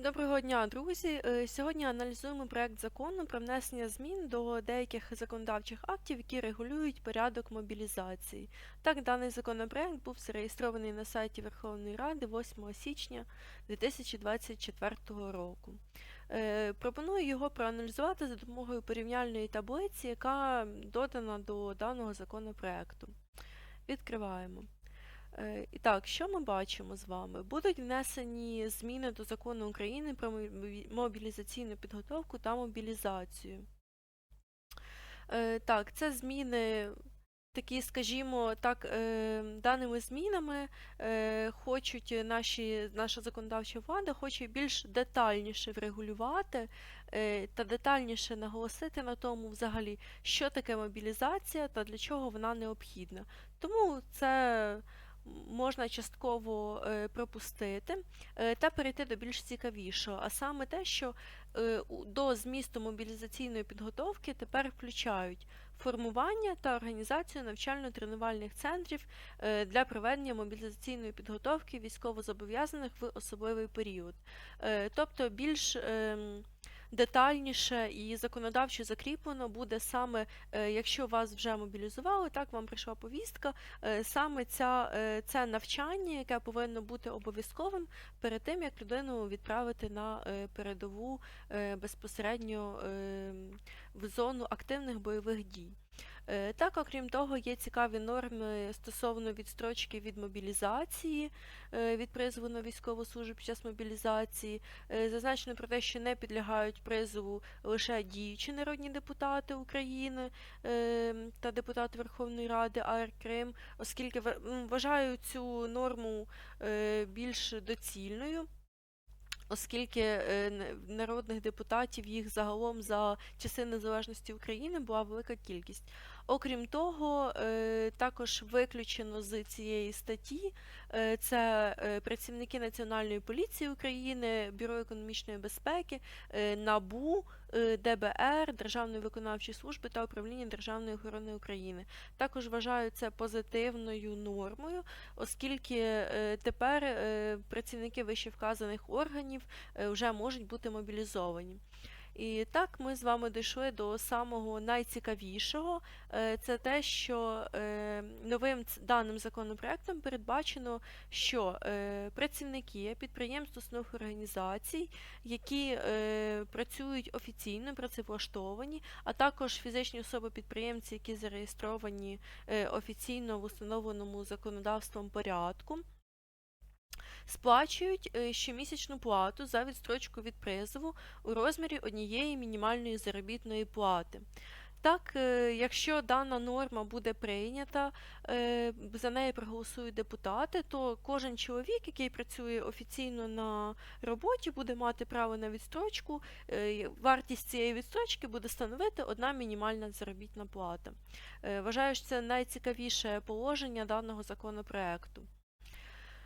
Доброго дня, друзі! Е, Сьогодні аналізуємо проект закону про внесення змін до деяких законодавчих актів, які регулюють порядок мобілізації. Так, даний законопроект був зареєстрований на сайті Верховної Ради 8 січня 2024 року. Е, Пропоную його проаналізувати за допомогою порівняльної таблиці, яка додана до даного законопроекту. Відкриваємо. Е, І так, що ми бачимо з вами? Будуть внесені зміни до закону України про мобілізаційну підготовку та мобілізацію. Е, Так, це зміни, такі, скажімо так, е, даними змінами хочуть наші, наша законодавча влада хоче більш детальніше врегулювати та детальніше наголосити на тому, взагалі, що таке мобілізація та для чого вона необхідна. Тому це можна частково е, пропустити е, та перейти до більш цікавішого, а саме те, що е, до змісту мобілізаційної підготовки тепер включають формування та організацію навчально-тренувальних центрів для проведення мобілізаційної підготовки військовозобов'язаних в особливий період. Тобто більш ем, детальніше і законодавчо закріплено буде саме, е, якщо вас вже мобілізували, так вам прийшла повістка, е, саме ця, е, це навчання, яке повинно бути обов'язковим перед тим, як людину відправити на передову безпосередньо е, в зону активних бойових дій. Е, Так, окрім того, є цікаві норми стосовно відстрочки від мобілізації, е, від призову на військову службу під час мобілізації. Е, Зазначено про те, що не підлягають призову лише діючі народні депутати України та депутати Верховної Ради АР Крим, оскільки ва- вважаю цю норму більш доцільною. Оскільки е, народних депутатів їх загалом за часи незалежності України була велика кількість. Окрім того, е, також виключено з цієї статті е, це е, працівники Національної поліції України, Бюро економічної безпеки, НАБУ, ДБР, Державної виконавчої служби та управління Державної охорони України. Також вважаю це позитивною нормою, оскільки тепер працівники вищевказаних органів вже можуть бути мобілізовані. І так ми з вами дійшли до самого найцікавішого. Е, Це те, що е, новим даним законопроектом передбачено, що е, працівники підприємств основних організацій, які працюють офіційно, працевлаштовані, а також фізичні особи-підприємці, які зареєстровані офіційно в установленому законодавством порядку. Сплачують е, щомісячну плату за відстрочку від призову у розмірі однієї мінімальної заробітної плати. Так, е, якщо дана норма буде прийнята, е, за неї проголосують депутати, то кожен чоловік, який працює офіційно на роботі, буде мати право на відстрочку. Вартість цієї відстрочки буде становити одна мінімальна заробітна плата. Вважаю, що це найцікавіше положення даного законопроекту.